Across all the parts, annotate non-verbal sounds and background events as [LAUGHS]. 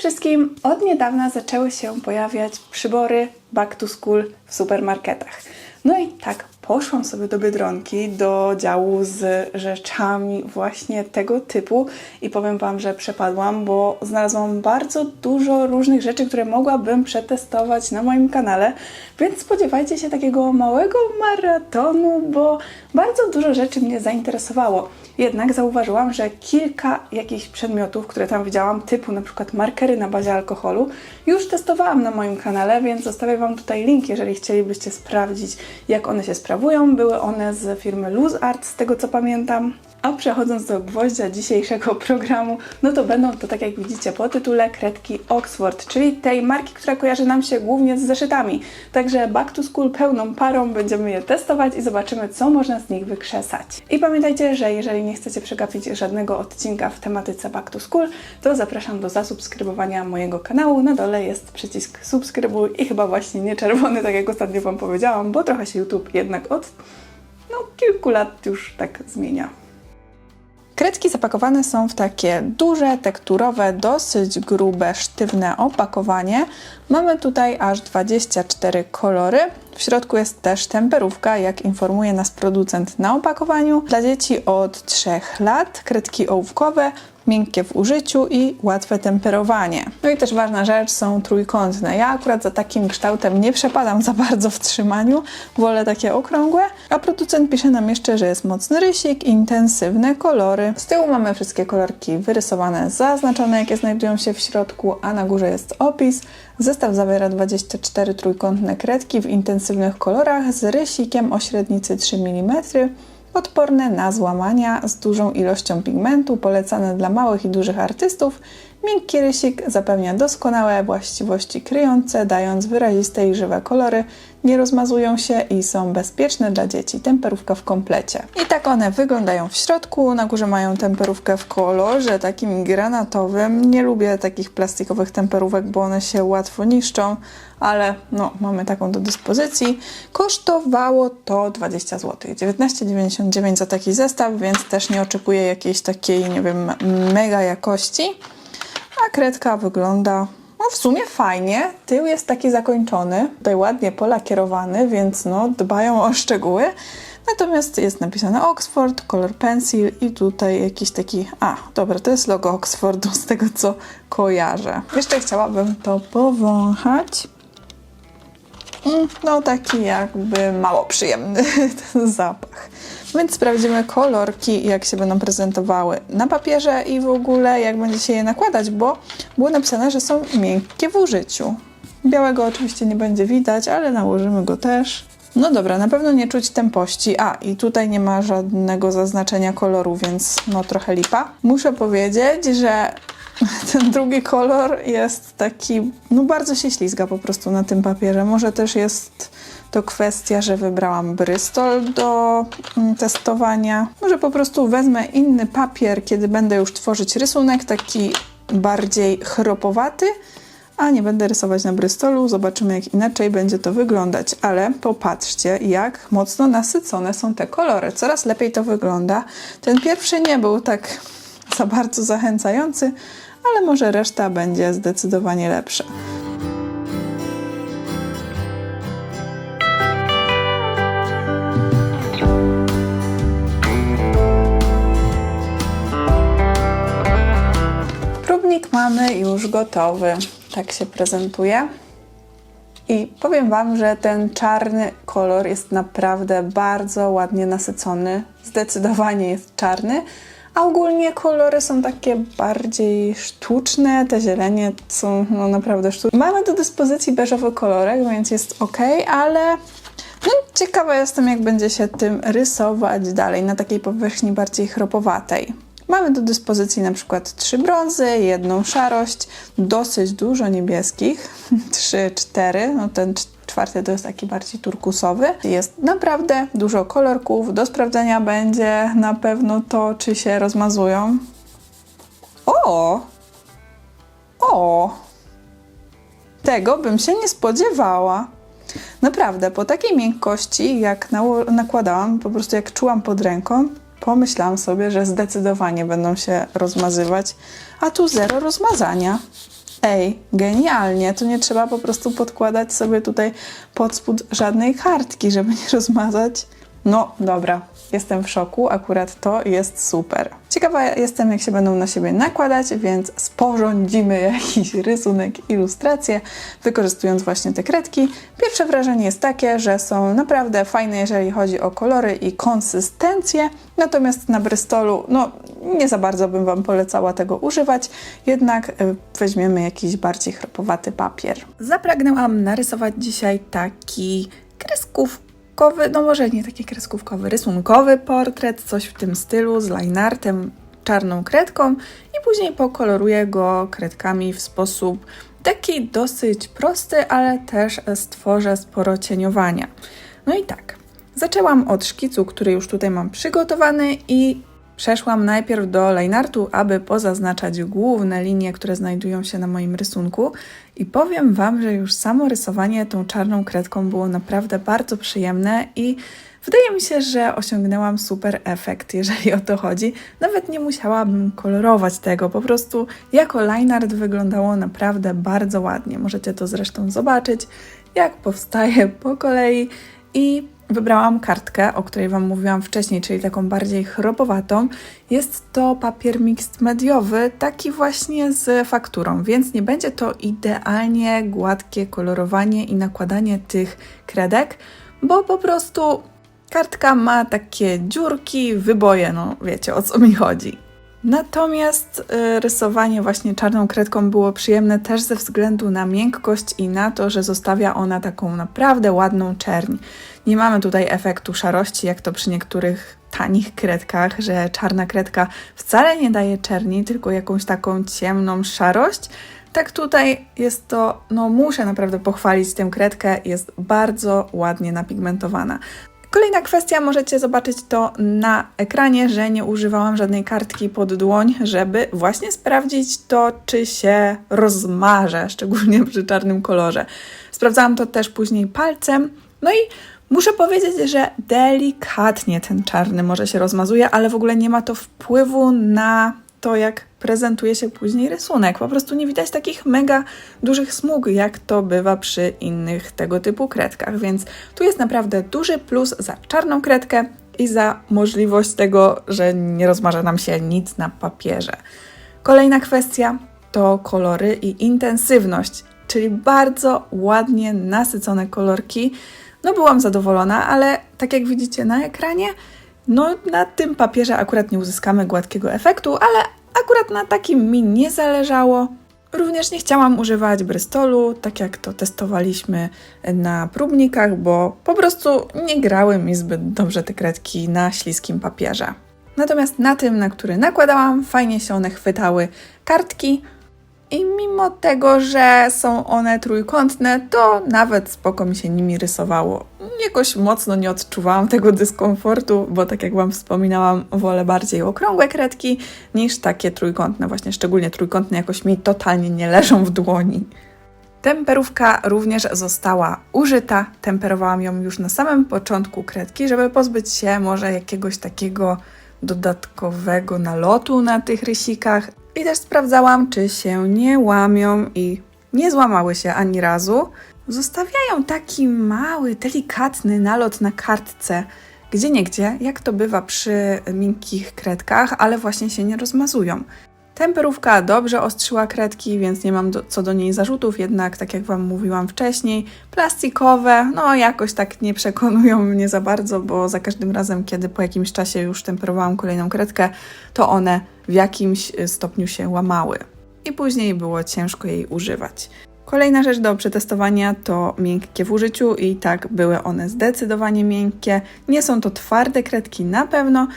wszystkim! Od niedawna zaczęły się pojawiać przybory back to school w supermarketach. No i tak poszłam sobie do Biedronki, do działu z rzeczami właśnie tego typu i powiem Wam, że przepadłam, bo znalazłam bardzo dużo różnych rzeczy, które mogłabym przetestować na moim kanale, więc spodziewajcie się takiego małego maratonu, bo bardzo dużo rzeczy mnie zainteresowało. Jednak zauważyłam, że kilka jakichś przedmiotów, które tam widziałam, typu na przykład markery na bazie alkoholu, już testowałam na moim kanale, więc zostawię Wam tutaj link, jeżeli chcielibyście sprawdzić, jak one się sprawują. Były one z firmy Lose Art, z tego co pamiętam. A przechodząc do gwoździa dzisiejszego programu, no to będą to, tak jak widzicie po tytule, kredki Oxford, czyli tej marki, która kojarzy nam się głównie z zeszytami. Także back to school pełną parą będziemy je testować i zobaczymy, co można z nich wykrzesać. I pamiętajcie, że jeżeli nie chcecie przegapić żadnego odcinka w tematyce back to school, to zapraszam do zasubskrybowania mojego kanału. Na dole jest przycisk subskrybuj i chyba właśnie nie czerwony, tak jak ostatnio Wam powiedziałam, bo trochę się YouTube jednak od no, kilku lat już tak zmienia. Kredki zapakowane są w takie duże, tekturowe, dosyć grube, sztywne opakowanie. Mamy tutaj aż 24 kolory. W środku jest też temperówka, jak informuje nas producent na opakowaniu. Dla dzieci od 3 lat kredki ołówkowe, miękkie w użyciu i łatwe temperowanie. No i też ważna rzecz, są trójkątne. Ja akurat za takim kształtem nie przepadam za bardzo w trzymaniu, wolę takie okrągłe, a producent pisze nam jeszcze, że jest mocny rysik, intensywne kolory. Z tyłu mamy wszystkie kolorki wyrysowane, zaznaczone, jakie znajdują się w środku, a na górze jest opis. Zestaw zawiera 24 trójkątne kredki w intensywnych kolorach z rysikiem o średnicy 3 mm, odporne na złamania z dużą ilością pigmentu, polecane dla małych i dużych artystów. Miękki rysik zapewnia doskonałe właściwości kryjące, dając wyraziste i żywe kolory, nie rozmazują się i są bezpieczne dla dzieci. Temperówka w komplecie. I tak one wyglądają w środku. Na górze mają temperówkę w kolorze takim granatowym. Nie lubię takich plastikowych temperówek, bo one się łatwo niszczą, ale no, mamy taką do dyspozycji. Kosztowało to 20 zł. 19,99 za taki zestaw, więc też nie oczekuję jakiejś takiej, nie wiem, mega jakości. A kredka wygląda w sumie fajnie. Tył jest taki zakończony, tutaj ładnie polakierowany, więc no dbają o szczegóły. Natomiast jest napisane Oxford, kolor pencil i tutaj jakiś taki... A, dobra, to jest logo Oxfordu z tego co kojarzę. Jeszcze chciałabym to powąchać. Mm, No taki jakby mało przyjemny [LAUGHS] ten zapach. Więc sprawdzimy kolorki, jak się będą prezentowały na papierze i w ogóle jak będzie się je nakładać, bo było napisane, że są miękkie w użyciu. Białego oczywiście nie będzie widać, ale nałożymy go też. No dobra, na pewno nie czuć tempości. A, i tutaj nie ma żadnego zaznaczenia koloru, więc no trochę lipa. Muszę powiedzieć, że [LAUGHS] ten drugi kolor jest taki, no bardzo się ślizga po prostu na tym papierze. Może też jest to kwestia, że wybrałam Bristol do mm, testowania. Może po prostu wezmę inny papier, kiedy będę już tworzyć rysunek, taki bardziej chropowaty, a nie będę rysować na Bristolu. Zobaczymy, jak inaczej będzie to wyglądać. Ale popatrzcie, jak mocno nasycone są te kolory. Coraz lepiej to wygląda. Ten pierwszy nie był tak za bardzo zachęcający, ale może reszta będzie zdecydowanie lepsza. Próbnik mamy już gotowy. Tak się prezentuje. I powiem Wam, że ten czarny kolor jest naprawdę bardzo ładnie nasycony. Zdecydowanie jest czarny. A ogólnie kolory są takie bardziej sztuczne, te zielenie są no, naprawdę sztuczne. Mamy do dyspozycji beżowy kolorek, więc jest ok, ale no, ciekawa jestem, jak będzie się tym rysować dalej na takiej powierzchni bardziej chropowatej. Mamy do dyspozycji na przykład trzy brązy, jedną szarość, dosyć dużo niebieskich, [LAUGHS] trzy, cztery, no ten czwarty to jest taki bardziej turkusowy. Jest naprawdę dużo kolorków, do sprawdzenia będzie na pewno to, czy się rozmazują. O! O! Tego bym się nie spodziewała. Naprawdę, po takiej miękkości, jak nakładałam, po prostu jak czułam pod ręką, pomyślałam sobie, że zdecydowanie będą się rozmazywać, a tu zero rozmazania. Ej, genialnie, tu nie trzeba po prostu podkładać sobie tutaj pod spód żadnej kartki, żeby nie [LAUGHS] rozmazać. No dobra, jestem w szoku, akurat to jest super. Ciekawa jestem, jak się będą na siebie nakładać, więc sporządzimy [LAUGHS] jakiś rysunek, ilustrację, wykorzystując właśnie te kredki. Pierwsze wrażenie jest takie, że są naprawdę fajne, jeżeli chodzi o kolory i konsystencję, natomiast na Bristolu, no nie za bardzo bym Wam polecała tego używać, jednak y, weźmiemy jakiś bardziej chropowaty papier. Zapragnęłam narysować dzisiaj taki kreskówkowy, no może nie taki kreskówkowy, rysunkowy portret, coś w tym stylu, z lineartem, czarną kredką i później pokoloruję go kredkami w sposób taki dosyć prosty, ale też stworzę sporo cieniowania. No i tak, zaczęłam od szkicu, który już tutaj mam przygotowany i Przeszłam najpierw do lineartu, aby pozaznaczać główne linie, które znajdują się na moim rysunku i powiem Wam, że już samo rysowanie tą czarną kredką było naprawdę bardzo przyjemne i wydaje mi się, że osiągnęłam super efekt, jeżeli o to chodzi. Nawet nie musiałabym kolorować tego, po prostu jako lineart wyglądało naprawdę bardzo ładnie. Możecie to zresztą zobaczyć, jak powstaje po kolei i Wybrałam kartkę, o której Wam mówiłam wcześniej, czyli taką bardziej chropowatą. Jest to papier mixed mediowy, taki właśnie z fakturą, więc nie będzie to idealnie gładkie kolorowanie i nakładanie tych kredek, bo po prostu kartka ma takie dziurki, wyboje, no wiecie o co mi chodzi. Natomiast y, rysowanie właśnie czarną kredką było przyjemne też ze względu na miękkość i na to, że zostawia ona taką naprawdę ładną czerń. Nie mamy tutaj efektu szarości, jak to przy niektórych tanich kredkach, że czarna kredka wcale nie daje czerni, tylko jakąś taką ciemną szarość. Tak tutaj jest to, no muszę naprawdę pochwalić tę kredkę, jest bardzo ładnie napigmentowana. Kolejna kwestia, możecie zobaczyć to na ekranie, że nie używałam żadnej kartki pod dłoń, żeby właśnie sprawdzić to, czy się rozmarze, szczególnie przy czarnym kolorze. Sprawdzałam to też później palcem, no i Muszę powiedzieć, że delikatnie ten czarny może się rozmazuje, ale w ogóle nie ma to wpływu na to, jak prezentuje się później rysunek. Po prostu nie widać takich mega dużych smug, jak to bywa przy innych tego typu kredkach, więc tu jest naprawdę duży plus za czarną kredkę i za możliwość tego, że nie rozmarza nam się nic na papierze. Kolejna kwestia to kolory i intensywność, czyli bardzo ładnie nasycone kolorki. No byłam zadowolona, ale tak jak widzicie na ekranie, no na tym papierze akurat nie uzyskamy gładkiego efektu, ale akurat na takim mi nie zależało. Również nie chciałam używać Bristolu, tak jak to testowaliśmy na próbnikach, bo po prostu nie grały mi zbyt dobrze te kredki na śliskim papierze. Natomiast na tym, na który nakładałam, fajnie się one chwytały kartki, i mimo tego, że są one trójkątne, to nawet spoko mi się nimi rysowało. Jakoś mocno nie odczuwałam tego dyskomfortu, bo tak jak Wam wspominałam, wolę bardziej okrągłe kredki niż takie trójkątne. Właśnie szczególnie trójkątne jakoś mi totalnie nie leżą w dłoni. Temperówka również została użyta. Temperowałam ją już na samym początku kredki, żeby pozbyć się może jakiegoś takiego dodatkowego nalotu na tych rysikach. I też sprawdzałam, czy się nie łamią i nie złamały się ani razu. Zostawiają taki mały, delikatny nalot na kartce, gdzie niegdzie, jak to bywa przy miękkich kredkach, ale właśnie się nie rozmazują. Temperówka dobrze ostrzyła kredki, więc nie mam do, co do niej zarzutów, jednak tak jak Wam mówiłam wcześniej, plastikowe, no jakoś tak nie przekonują mnie za bardzo, bo za każdym razem, kiedy po jakimś czasie już temperowałam kolejną kredkę, to one w jakimś stopniu się łamały. I później było ciężko jej używać. Kolejna rzecz do przetestowania to miękkie w użyciu i tak były one zdecydowanie miękkie. Nie są to twarde kredki na pewno, no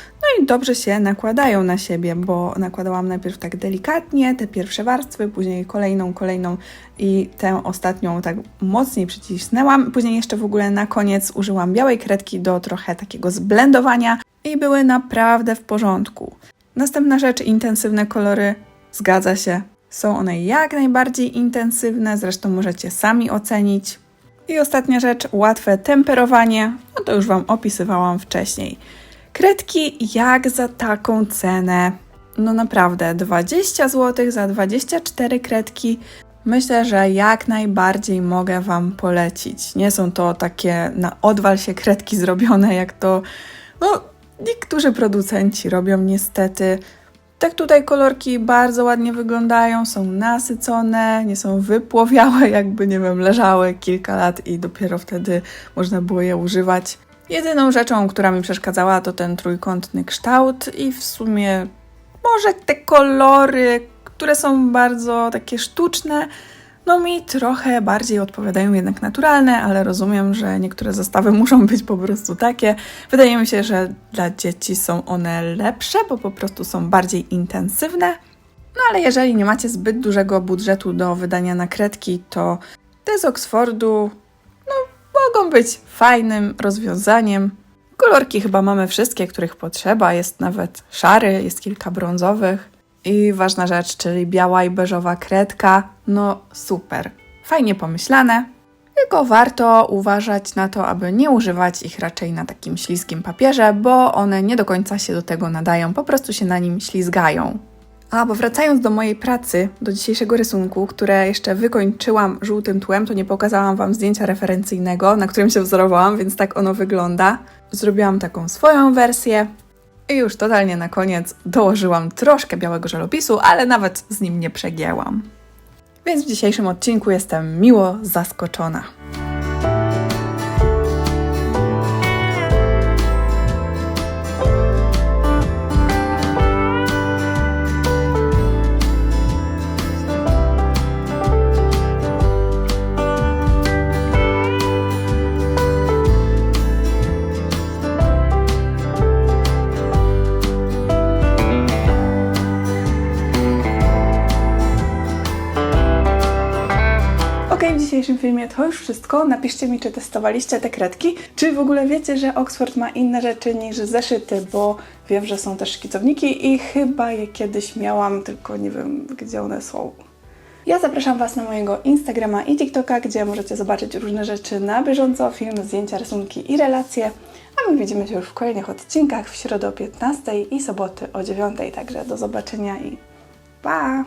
i dobrze się nakładają na siebie, bo nakładałam najpierw tak delikatnie te pierwsze warstwy, później kolejną, kolejną i tę ostatnią tak mocniej przycisnęłam. Później jeszcze w ogóle na koniec użyłam białej kredki do trochę takiego zblendowania i były naprawdę w porządku. Następna rzecz, intensywne kolory. Zgadza się, są one jak najbardziej intensywne, zresztą możecie sami ocenić. I ostatnia rzecz, łatwe temperowanie. No to już Wam opisywałam wcześniej. Kredki jak za taką cenę? No naprawdę, 20 zł za 24 kredki. Myślę, że jak najbardziej mogę Wam polecić. Nie są to takie na odwal się kredki zrobione, jak to no, niektórzy producenci robią niestety. Tak tutaj kolorki bardzo ładnie wyglądają, są nasycone, nie są wypłowiałe, [LAUGHS] jakby nie wiem, leżały kilka lat i dopiero wtedy można było je używać. Jedyną rzeczą, która mi przeszkadzała, to ten trójkątny kształt i w sumie może te kolory, które są bardzo takie sztuczne, no mi trochę bardziej odpowiadają jednak naturalne, ale rozumiem, że niektóre zestawy [LAUGHS] muszą być po prostu takie. Wydaje mi się, że dla dzieci są one lepsze, bo po prostu są bardziej intensywne. No ale jeżeli nie macie zbyt dużego budżetu do wydania na kredki, to te z Oxfordu mogą być fajnym rozwiązaniem. Kolorki chyba mamy wszystkie, których potrzeba. Jest nawet szary, jest kilka brązowych. I ważna rzecz, czyli biała i beżowa kredka. No super. Fajnie pomyślane. Tylko warto uważać na to, aby nie używać ich raczej na takim śliskim papierze, bo one nie do końca się do tego nadają, po prostu się na nim ślizgają. A, bo wracając do mojej pracy, do dzisiejszego rysunku, które jeszcze wykończyłam żółtym tłem, to nie pokazałam Wam zdjęcia referencyjnego, na którym się wzorowałam, więc tak ono wygląda. Zrobiłam taką swoją wersję i już totalnie na koniec dołożyłam troszkę białego żelopisu, ale nawet z nim nie przegięłam. Więc w dzisiejszym odcinku jestem miło zaskoczona. W dzisiejszym filmie to już wszystko. Napiszcie mi, czy testowaliście te kredki, czy w ogóle wiecie, że Oxford ma inne rzeczy niż zeszyty, bo wiem, że są też szkicowniki i chyba je kiedyś miałam, tylko nie wiem, gdzie one są. Ja zapraszam Was na mojego Instagrama i TikToka, gdzie możecie zobaczyć różne rzeczy na bieżąco, filmy, zdjęcia, rysunki i relacje. A my widzimy się już w kolejnych odcinkach w środę o 15 i soboty o 9. Także do zobaczenia i pa!